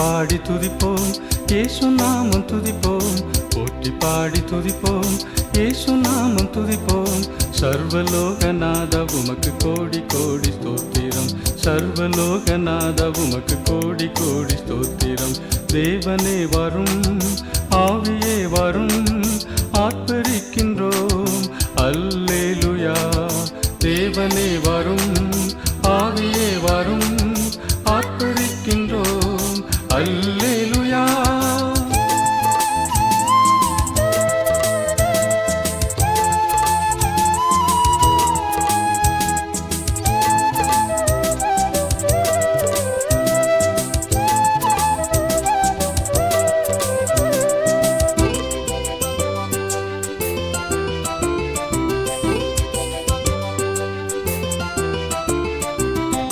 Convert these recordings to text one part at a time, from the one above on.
பாடி துதிப்போம். ஏசு நாமம் துதிப்போம். போட்டி பாடி துதிப்போம். ஏசு நாமம் துதிப்போம். சர்வலோகநாத உமக்கு கோடி கோடி ஸ்தோத்திரம். சர்வலோகநாத உமக்கு கோடி கோடி ஸ்தோத்திரம். தேவனே வரும் ஆவியே வரும் ஆர்ப்பரிக்கின்றோம். அல்லேலுயா தேவனே வரும்.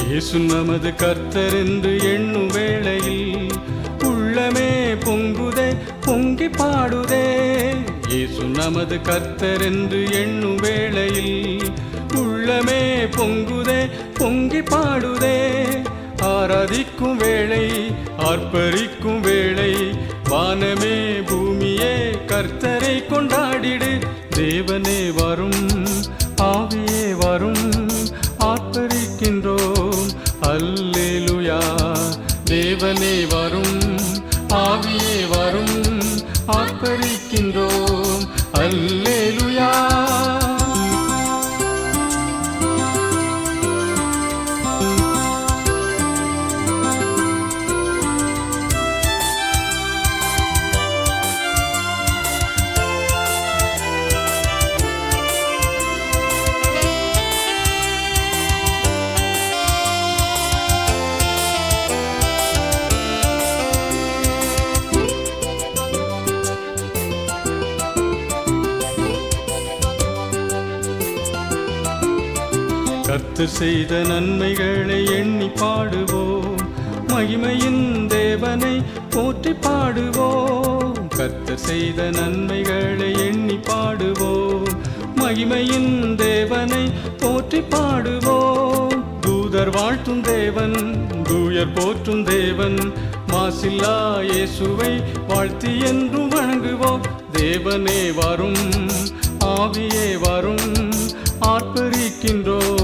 இயேசு நமது கர்த்தர் என்று எண்ணும் வேளையில் உள்ளமே பொங்குதே பொங்கி பாடுதே. இயேசு நமது கர்த்தர் என்று எண்ணும் வேளையில் உள்ளமே பொங்குதே பொங்கி பாடுதே. ஆராதிக்கும் வேளை ஆர்ப்பரிக்கும் வேளை வானமே பூமியே கர்த்தரை கொண்டாடிடு. தேவனே ஆர்ப்பரிக்கின்றோம் அல்லேலுயா. கத்து செய்த நன்மைகளை எண்ணி பாடுவோம். மகிமையின் தேவனை போற்றி பாடுவோம். கத்து செய்த நன்மைகளை எண்ணி பாடுவோம். மகிமையின் தேவனை போற்றி பாடுவோம். தூதர் வாழ்த்தும் தேவன் தூயர் போற்றும் தேவன். மாசில்லா இயேசுவை வாழ்த்தி என்றும் வணங்குவோம். தேவனே வரும் ஆவியே வரும். ஆர்ப்பரிக்கின்றோம்.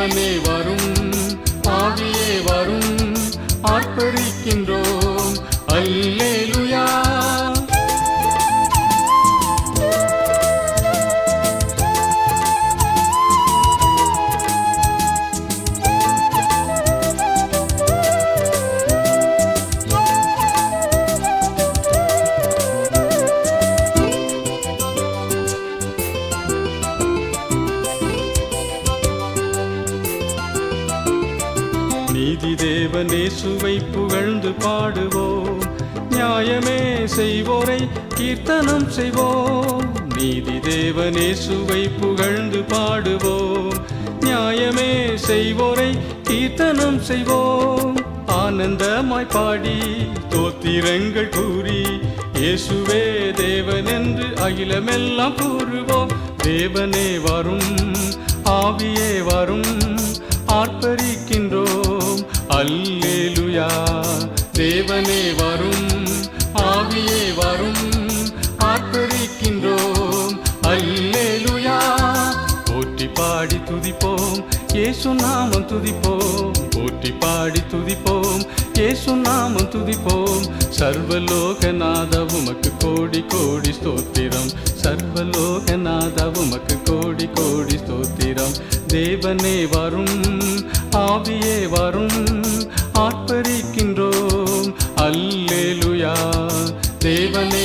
தேவனே வரும் ஆவியே வரும் ஆர்ப்பரிக்கின்றோம். அல்லே நீதி தேவனே சுவை புகழ்ந்து பாடுவோம். நியாயமே செய்வோரை கீர்த்தனம் செய்வோம். நீதி தேவனே சுவை புகழ்ந்து பாடுவோம். நியாயமே செய்வோரை கீர்த்தனம் செய்வோம். ஆனந்தமாய் பாடி தோத்திரங்கள் கூறி இயேசுவே தேவன் என்று அகிலமெல்லாம் கூறுவோம். தேவனே வரும் ஆவியே வரும். இயேசு நாமம் துதிப்போம். போற்றி பாடி துதிப்போம். இயேசு நாமம் துதிப்போம். சர்வலோகநாத உமக்கு கோடி கோடி ஸ்தோத்திரம். சர்வலோகநாத உமக்கு கோடி கோடி ஸ்தோத்திரம். தேவனே வரும் ஆவியே வரும் ஆர்ப்பரிக்கின்றோம். அல்லேலுயா. தேவனே